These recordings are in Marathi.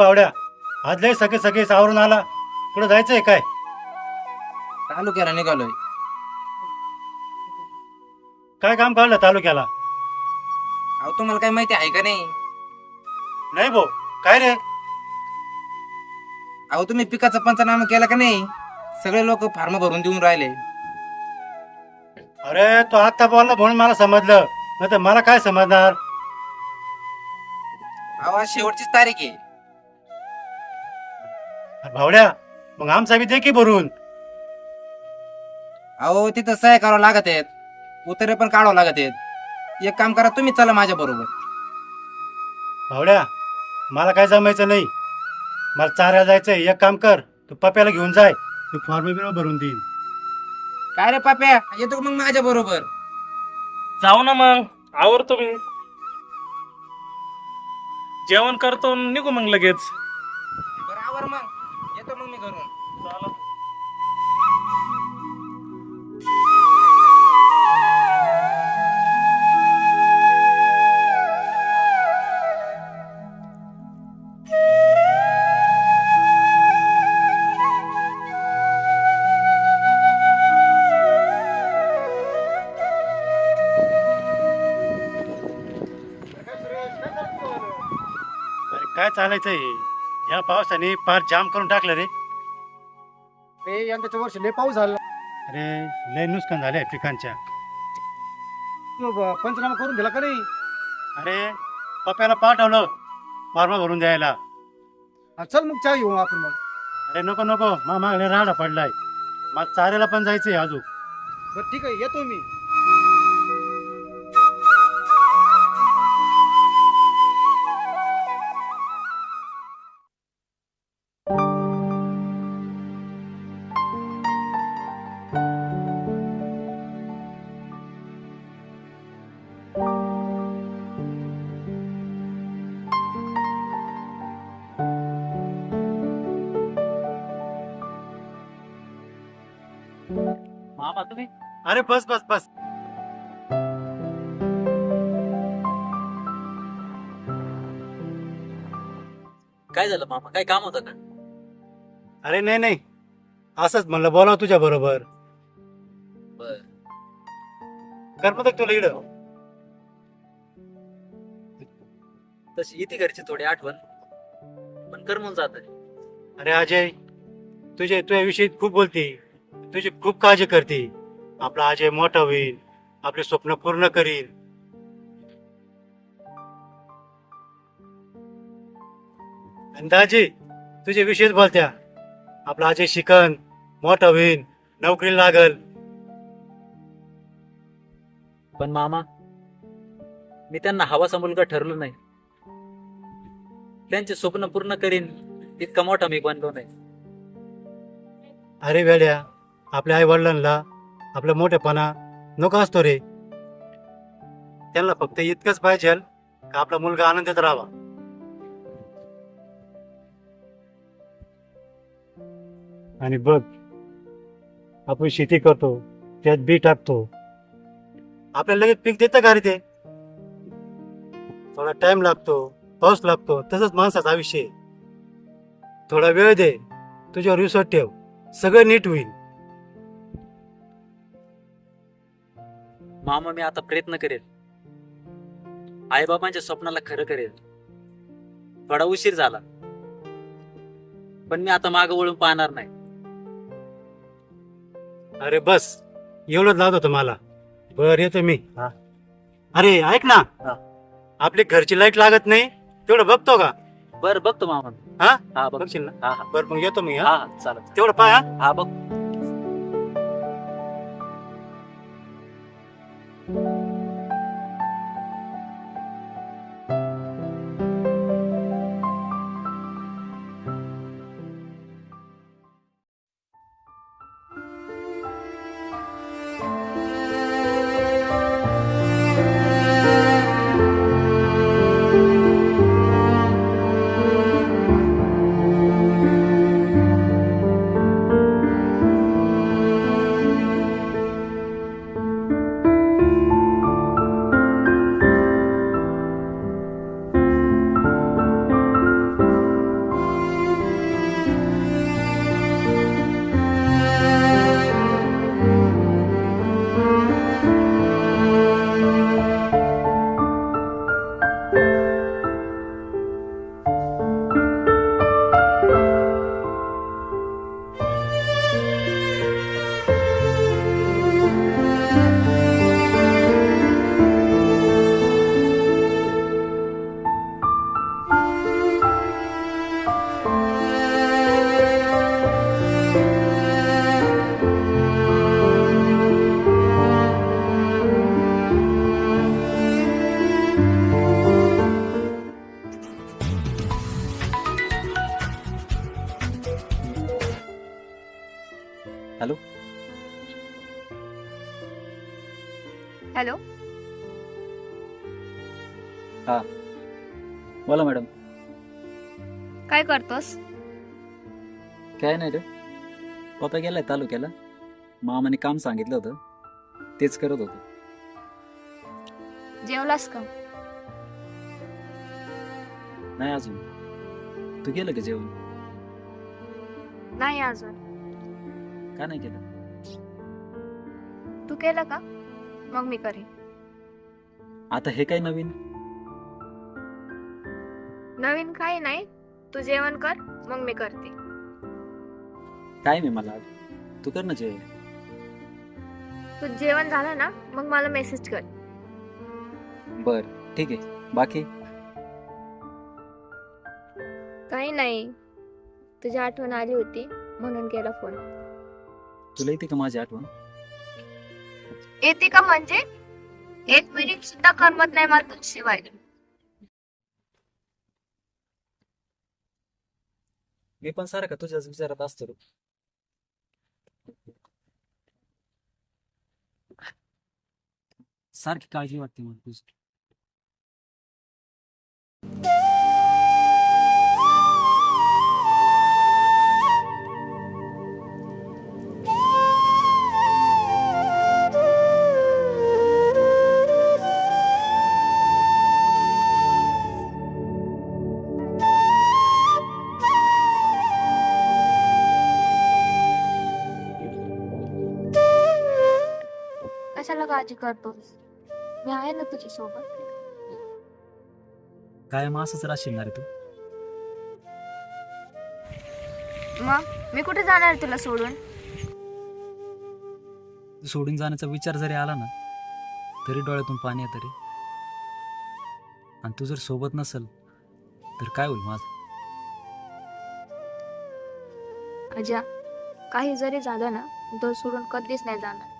बावड्या. आज लय सगळे सगळे सावरून आला. कुठं जायचंय काय? तालुक्याला निघालोय. काय काम काढलं तालुक्याला? अहो तुम्हाला काय माहिती आहे का नाही? नाही भाऊ. काय रे? अहो तुम्ही पिकाचा पंचनामा केला का नाही? सगळे लोक फार्म भरून देऊन राहिले. अरे तो आत्ता बोलला म्हणून मला समजलं. नाही तर मला काय समजणार? अहो आज शेवटचीच तारीख आहे. भावड्या मग आमचा बी दे की भरून. अहो तिथं सह्या करावं लागत आहेत. उतरे पण काढावं लागत आहेत. एक काम करा तुम्ही चला माझ्या बरोबर. भावड्या मला काय जमायचं नाही. मला चारायला जायचंय. एक काम कर तू पप्याला घेऊन जाय. तू फॉर्म बिर्म भरून देईन. काय रे पाप्या? येतो का मग माझ्या बरोबर. जाऊ ना मग. आवरतो मी. जेवण करतो आणि निघू मग लगेच. काय चालायचंय? हे? या पावसाने फार जाम करून टाकलं रे. ते यंदाच्या वर्षी लय पाऊस झाला. अरे लय नुकसान झाले पिकांच्या. तू ब- पंचनामा करून दिला का नाही? अरे पप्याला पाठवलं फॉर्म भरून द्यायला. हा, चल मग चहा घेऊ आपण मग. अरे नको नको मा मागले राडा पडलाय. मला चाऱ्याला पण जायचंय अजून. बरं ठीक आहे येतो मी. तुम्ही? अरे बस बस बस. काय झालं मामा? काय काम होतं का? अरे नाही नाही. असंच म्हणलं बोलाव तुझ्या बरोबर. बर. करमत तुला इकडं. तशी येते घरची थोडी आठवण. पण करमून जात अरे अजय तुझे तुझ्याविषयी खूप बोलते. तुझी खूप काळजी करते. आपला अजय मोठा होईल आपले स्वप्न पूर्ण करील. दाजी तुझे विषयच बोलत्या. आपला अजय शिकन मोठा होईल नोकरी लागल. पण मामा मी त्यांना हवासा मुलगा ठरलो नाही. त्यांचे स्वप्न पूर्ण करीन इतका मोठा मी बनलो नाही. अरे वेड्या आपल्या आई वडिलांना आपला मोठेपणा नको असतो रे. त्यांना फक्त इतकंच पाहिजे का आपला मुलगा आनंदात राहावा? आणि बघ आपण शेती करतो त्यात बी टाकतो. आपल्याला लगेच पीक देतं का रे ते? थोडा टाइम लागतो पाऊस लागतो तसंच माणसाचं आयुष्य आहे. थोडा वेळ दे तुझ्यावर विश्वास ठेव सगळं नीट होईल. मामा मी आता प्रयत्न करेल. आईबाबांच्या स्वप्नाला खरं करेल. थोडा उशीर झाला. पण मी आता मागं वळून पाहणार नाही. अरे बस एवढंच लावत होतं मला बर येतो मी. अरे ऐक ना. आपली घरची लाइट लागत नाही तेवढं बघतो का? बर बघतो मामा हा? हा बघ बघशील ना? हा हा. बर मग येतो मी हा? हा हा, चालेल. तेवढं पाय हा हा बघ. बोला मॅडम. काय करतोस? काय नाही रे. पप्पा गेलाय तालुक्याला. मामाने काम सांगितलं होतं. तेच करत होतो. जेवलास का? नाही अजून. तू गेलं का जेवण? नाही अजून. का नाही केलं? तू केलं का? मग मी करेन. आता हे काय नवीन? नवीन काही नाही. तू जेवण कर मग मी करते. काय नाही मला तू कर ना जेवण. तू जेवण झालं ना मग मला मेसेज कर. बर ठीक आहे. बाकी? काही नाही. तुझी आठवण आली होती म्हणून केला फोन तुला येते का माझी आठवण? येते का म्हणजे? एक मिनिट सुद्धा करमत नाही मला तुझ्याशिवाय. मी पण सारखा तुझ्याच विचारात असतो सारखी काळजी वाटते मला तुझी. काळजी करतोस मी आहे ना तुझ्या सोबत कायम असंच राहशील ना रे तू मग मी कुठे जाणार तुला सोडून तू सोडून जाण्याचा विचार जरी आला ना तरी डोळ्यातून पाणी येतं रे आणि तू जर सोबत नसल तर काय होईल माझं अजा काही जरी झालं ना तो सोडून कधीच नाही जाणार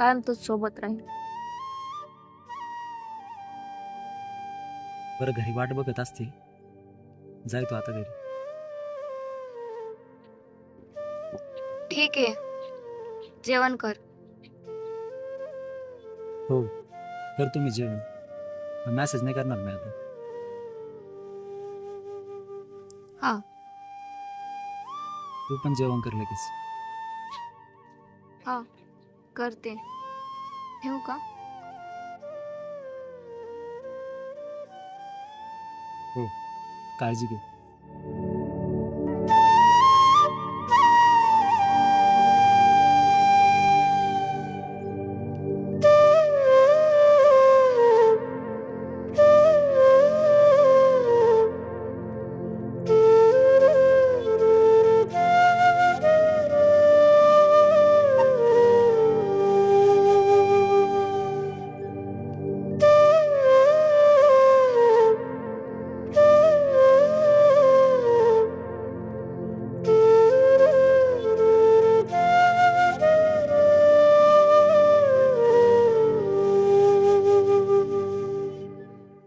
कायम तूच सोबत राहील. बरं घरी वाट बघत असते जाय तू आता घरी. ठीक आहे. जेवण कर. हो कर तुम्ही जेवण. मेसेज नाही करणार मी आता. हा. तू पण जेवण कर लगेच. करते. ठेवू का? हो. काळजी घे.